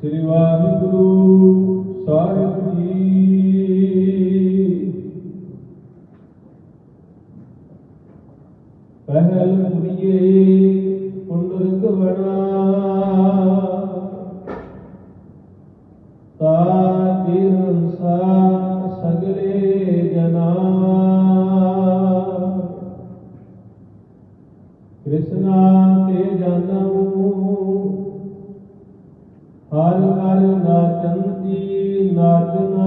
ਸ੍ਰੀ ਵਾਹਿਗੁਰੂ ਸਾਹਿਬ ਜੀ। ਪਹਿਲ ਪੁਰੀਏ ਪੁੰਡਰਕ ਵਣਾ। ਤਾਜੀ ਕ੍ਰਿਸ਼ਨਾ ਤੇ ਜਨਮੂ। ਹਰ ਹਰ ਨਾਚੰਤੀ ਨਾਚਨਾ।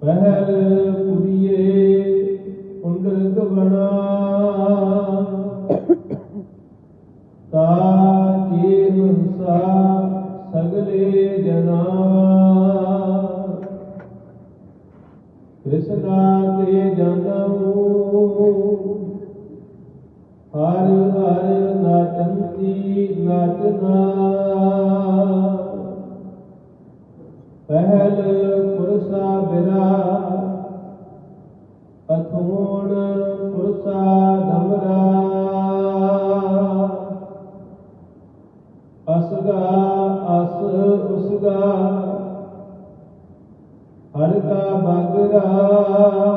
ਪਹਿਲ ਪੁਰੀਏ ਪੁੰਡਰਕ ਤਾ ਤਾਜੀ ਹੰਸਾ ਸਗਲੇ ਜਨਾ। ਕ੍ਰਿਸ਼ਨਾ ਤੇ ਜਨਮੂ ਹਰ ਹਰ ਨਾਚੰਤੀ ਨਾਚਨਾ ਪਹਿਲ ਪੁਰਸਾ ਬਿਰਾ, ਅਥੋਣ ਪੁਰਸਾ ਦਮਰਾ। ਅਸਗਾ, ਅਸ ਉਸਗਾ, ਹਰ ਕਾ ਬਾਗਰਾ।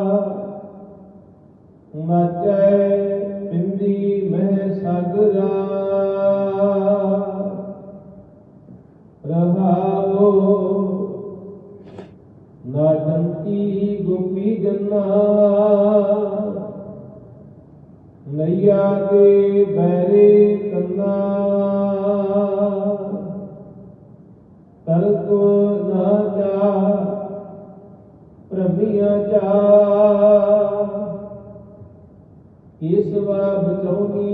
ਗੋਪੀ ਜਨਾ ਨਈਆ ਦੇ ਬੈਰੇ ਕੰਨਾ। ਤਰਕ ਨਾ ਜਾ ਪ੍ਰਭੀਆਂ ਚਾ ਈਸਵਾ ਬਚਾਉਣੀ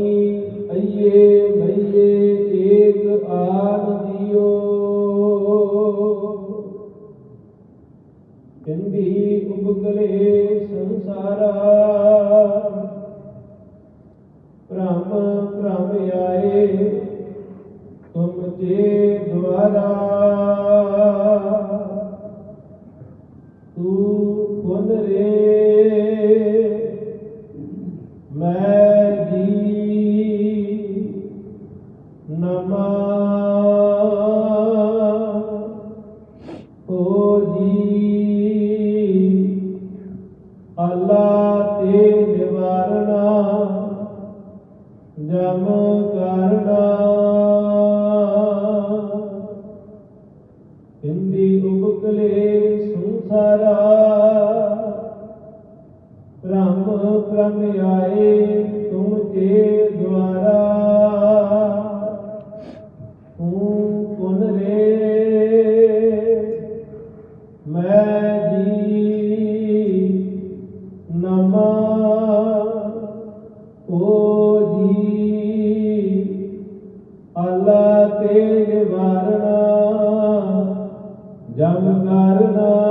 ਕੰਦੀ ਉਬਗਲੇ ਸੰਸਾਰਾ ਭ੍ਰਮ ਭ੍ਰਮ ਆਏ ਤੁਮ ਜੇ ਦੁਆਰਾ। ਤੂੰ ਖੁਦ ਰੇ ਮੈਂ ਤੇ ਨਿਵਾਰਣਾ ਜਮ ਕਰਨਾ। ਹਿੰਦੀ ਉਬਕਲੇ ਸੰਸਾਰਾ ਭ੍ਰਮ ਭ੍ਰਮ ਆਏ ਤੁਮ ਜੇ ਤੇ ਨਿਵਾਰਣਾ ਜਮ ਕਰਨਾ।